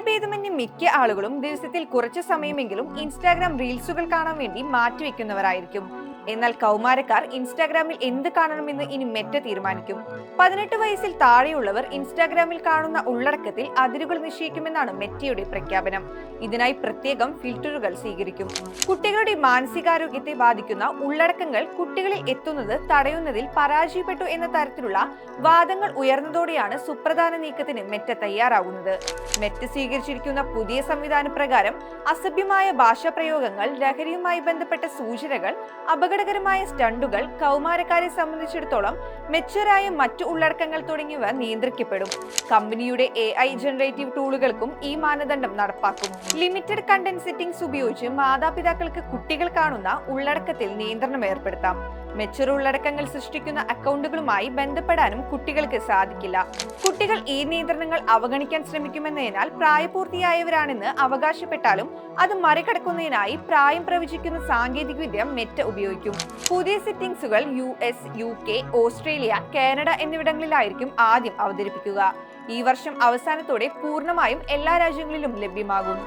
പ്രായഭേദമന്യേ മിക്ക ആളുകളും ദിവസത്തിൽ കുറച്ച് സമയമെങ്കിലും ഇൻസ്റ്റാഗ്രാം റീൽസുകൾ കാണാൻ വേണ്ടി മാറ്റിവെക്കുന്നവരായിരിക്കും. എന്നാൽ കൗമാരക്കാർ ഇൻസ്റ്റാഗ്രാമിൽ എന്ത് കാണണമെന്ന് ഇനി മെറ്റ തീരുമാനിക്കും. പതിനെട്ട് വയസ്സിൽ താഴെയുള്ളവർ ഇൻസ്റ്റാഗ്രാമിൽ കാണുന്ന ഉള്ളടക്കത്തിൽ അതിരുകൾ നിശ്ചയിക്കുമെന്നാണ് മെറ്റയുടെ പ്രഖ്യാപനം. ഇതിനായി പ്രത്യേകം ഫിൽറ്ററുകൾ സ്വീകരിക്കും. കുട്ടികളുടെ മാനസികാരോഗ്യത്തെ ബാധിക്കുന്ന ഉള്ളടക്കങ്ങൾ കുട്ടികളിൽ എത്തുന്നത് തടയുന്നതിൽ പരാജയപ്പെട്ടു എന്ന തരത്തിലുള്ള വാദങ്ങൾ ഉയർന്നതോടെയാണ് സുപ്രധാന നീക്കത്തിന് മെറ്റ തയ്യാറാകുന്നത് മെറ്റ് സ്വീകരിച്ചിരിക്കുന്ന പുതിയ സംവിധാന പ്രകാരം അസഭ്യമായ ഭാഷാ പ്രയോഗങ്ങൾ ലഹരിയുമായി ബന്ധപ്പെട്ട സൂചനകൾ അപകടകരമായ സ്റ്റണ്ടുകൾ കൗമാരക്കാരെ സംബന്ധിച്ചിടത്തോളം മെച്ചുവറായ മറ്റു ഉള്ളടക്കങ്ങൾ തുടങ്ങിയവ നിയന്ത്രിക്കപ്പെടും. കമ്പനിയുടെ എ ഐ ജനറേറ്റീവ് ടൂളുകൾക്കും ഈ മാനദണ്ഡം നടപ്പാക്കും. ലിമിറ്റഡ് കണ്ടന്റ് സെറ്റിംഗ്സ് ഉപയോഗിച്ച് മാതാപിതാക്കൾക്ക് കുട്ടികൾ കാണുന്ന ഉള്ളടക്കത്തിൽ നിയന്ത്രണം ഏർപ്പെടുത്താം. മെച്ചുർ ഉള്ളടക്കങ്ങൾ സൃഷ്ടിക്കുന്ന അക്കൗണ്ടുകളുമായി ബന്ധപ്പെടാനും കുട്ടികൾക്ക് സാധിക്കില്ല. കുട്ടികൾ ഈ നിയന്ത്രണങ്ങൾ അവഗണിക്കാൻ ശ്രമിക്കുമെന്നതിനാൽ പ്രായപൂർത്തിയായവരാണെന്ന് അവകാശപ്പെട്ടാലും അത് മറികടക്കുന്നതിനായി പ്രായം പ്രവചിക്കുന്ന സാങ്കേതികവിദ്യ മെറ്റ ഉപയോഗിക്കും. പുതിയ സെറ്റിംഗ്സുകൾ U S U K Australia Canada എന്നിവിടങ്ങളിലായിരിക്കും ആദ്യം അവതരിപ്പിക്കുക. ഈ വർഷം അവസാനത്തോടെ പൂർണമായും എല്ലാ രാജ്യങ്ങളിലും ലഭ്യമാകും.